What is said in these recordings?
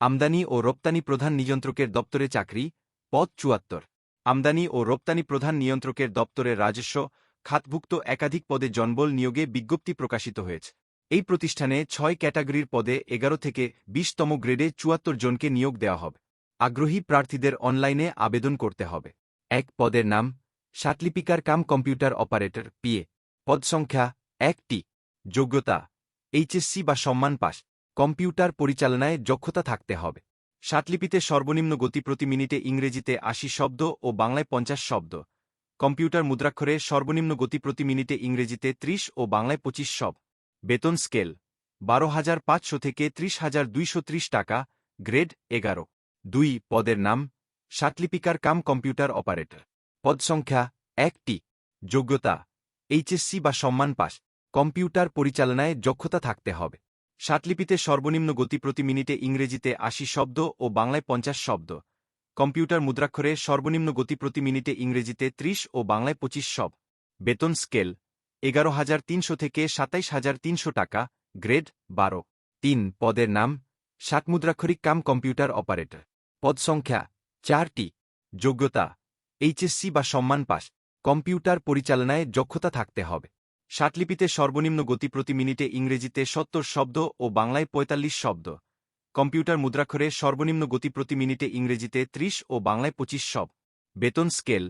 আমদানি ও রপ্তানি প্রধান নিয়ন্ত্রকের দপ্তরে চাকরি, পদ চুয়াত্তর। আমদানি ও রপ্তানি প্রধান নিয়ন্ত্রকের দপ্তরে রাজস্ব, খাতভুক্ত একাধিক পদে জনবল নিয়োগে বিজ্ঞপ্তি প্রকাশিত হয়েছে। এই প্রতিষ্ঠানে ছয় ক্যাটাগরির পদে এগারো থেকে বিশতম গ্রেডে চুয়াত্তর জনকে নিয়োগ দেওয়া হবে। আগ্রহী প্রার্থীদের অনলাইনে আবেদন করতে হবে। এক পদের নাম, সাতলিপিকার কাম কম্পিউটার অপারেটর পিএ পদ সংখ্যা, একটি। যোগ্যতা, এইচএসসি বা সম্মান পাস। কম্পিউটার পরিচালনায় দক্ষতা থাকতে হবে। সাতলিপিতে সর্বনিম্ন গতি প্রতি মিনিটে ইংরেজিতে আশি শব্দ ও বাংলায় পঞ্চাশ শব্দ। কম্পিউটার মুদ্রাক্ষরে সর্বনিম্ন গতি প্রতি মিনিটে ইংরেজিতে ত্রিশ ও বাংলায় পঁচিশ শব বেতন স্কেল, বারো হাজার পাঁচশো থেকে ত্রিশ হাজার দুইশো ত্রিশ টাকা, গ্রেড এগারো। দুই, পদের নাম, সাতলিপিকার কাম কম্পিউটার অপারেটর। পদ সংখ্যা, একটি। যোগ্যতা, এইচএসসি বা সম্মান পাস। কম্পিউটার পরিচালনায় দক্ষতা থাকতে হবে। সাতলিপিতে সর্বনিম্ন গতি প্রতি মিনিটে ইংরেজিতে আশি শব্দ ও বাংলায় পঞ্চাশ শব্দ। কম্পিউটার মুদ্রাক্ষরে সর্বনিম্ন গতি প্রতি মিনিটে ইংরেজিতে ত্রিশ ও বাংলায় পঁচিশ শব বেতন স্কেল, এগারো হাজার তিনশো থেকে সাতাইশ হাজার তিনশো টাকা, গ্রেড বারো। তিন, পদের নাম, সাত মুদ্রাক্ষরিক কাম কম্পিউটার অপারেটর। পদ সংখ্যা, চারটি। যোগ্যতা, এইচএসসি বা সম্মান পাস। কম্পিউটার পরিচালনায় দক্ষতা থাকতে হবে। ষাটলিপিতে সর্বনিম্ন গতি প্রতি মিনিটে ইংরেজিতে সত্তর শব্দ ও বাংলায় পঁয়তাল্লিশ শব্দ। কম্পিউটার মুদ্রাক্ষরে সর্বনিম্ন গতি প্রতি মিনিটে ইংরেজিতে ত্রিশ ও বাংলায় পঁচিশ শব্দ। বেতন স্কেল,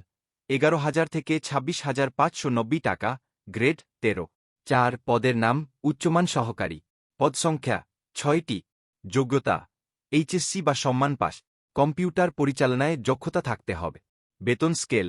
এগারো হাজার থেকে ছাব্বিশ হাজার পাঁচশো নব্বই টাকা, গ্রেড তেরো। চার, পদের নাম, উচ্চমান সহকারী। পদ সংখ্যা, ছয়টি। যোগ্যতা, এইচএসসি বা সম্মান পাস। কম্পিউটার পরিচালনায় দক্ষতা থাকতে হবে। বেতন স্কেল,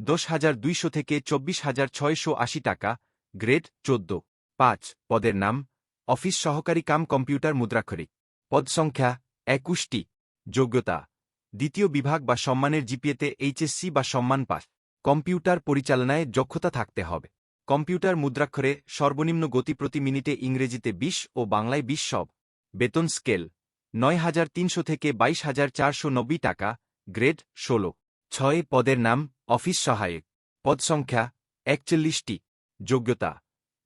দশ হাজার দুইশো থেকে চব্বিশ হাজার ছয়শো আশি টাকা গ্রেড চোদ্দ। পাঁচ, পদের নাম, অফিস সহকারী কাম কম্পিউটার মুদ্রাক্ষরিক। পদ সংখ্যা, একুশটি। যোগ্যতা, দ্বিতীয় বিভাগ বা সম্মানের জিপিএতে এইচএসসি বা সম্মান পাস। কম্পিউটার পরিচালনায় দক্ষতা থাকতে হবে। কম্পিউটার মুদ্রাক্ষরে সর্বনিম্ন গতি প্রতি মিনিটে ইংরেজিতে বিশ ও বাংলায় বিশ সব। বেতন স্কেল, নয় হাজার তিনশো থেকে বাইশ হাজার চারশো নব্বই টাকা, গ্রেড ষোলো। ছয়, পদের নাম, অফিস সহায়ক। পদ সংখ্যা, একচল্লিশটি। যোগ্যতা,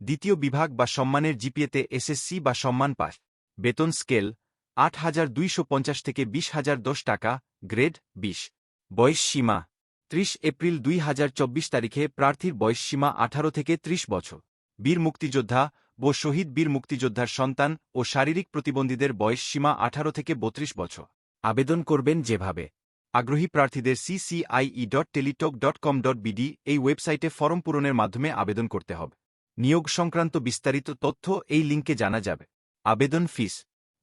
দ্বিতীয় বিভাগ বা সম্মানের জিপিএতে এসএসসি বা সম্মান পাস, বেতন স্কেল, আট হাজার দুইশো পঞ্চাশ থেকে বিশ হাজার দশ টাকা, গ্রেড বিশ, বয়স সীমা, ত্রিশ এপ্রিল দুই হাজার চব্বিশ তারিখে প্রার্থীর বয়স সীমা আঠারো থেকে ত্রিশ বছর, বীর মুক্তিযোদ্ধা ও শহীদ বীর মুক্তিযোদ্ধার সন্তান ও শারীরিক প্রতিবন্ধীদের বয়স সীমা আঠারো থেকে বত্রিশ বছর, আবেদন করবেন যেভাবে। আগ্রহী প্রার্থীদের CCIE dot Teletalk dot com dot BD এই ওয়েবসাইটে ফরম পূরণের মাধ্যমে আবেদন করতে হবে। নিয়োগ সংক্রান্ত বিস্তারিত তথ্য এই লিঙ্কে জানা যাবে। আবেদন ফিস।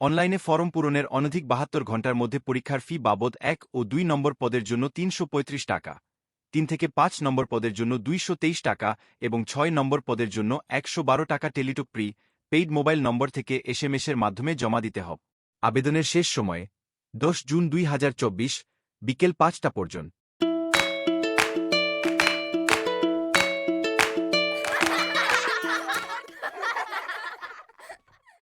অনলাইনে ফরম পূরণের অনধিক বাহাত্তর ঘণ্টার মধ্যে পরীক্ষার ফি বাবদ এক ও দুই নম্বর পদের জন্য তিনশো পঁয়ত্রিশ টাকা, তিন থেকে পাঁচ নম্বর পদের জন্য দুইশো তেইশ টাকা এবং ছয় নম্বর পদের জন্য একশো বারো টাকা Teletalk prepaid mobile number থেকে এসএমএসের মাধ্যমে জমা দিতে হবে। আবেদনের শেষ সময়ে, দশ জুন দুই হাজার চব্বিশ বিকেল পাঁচটা পর্যন্ত।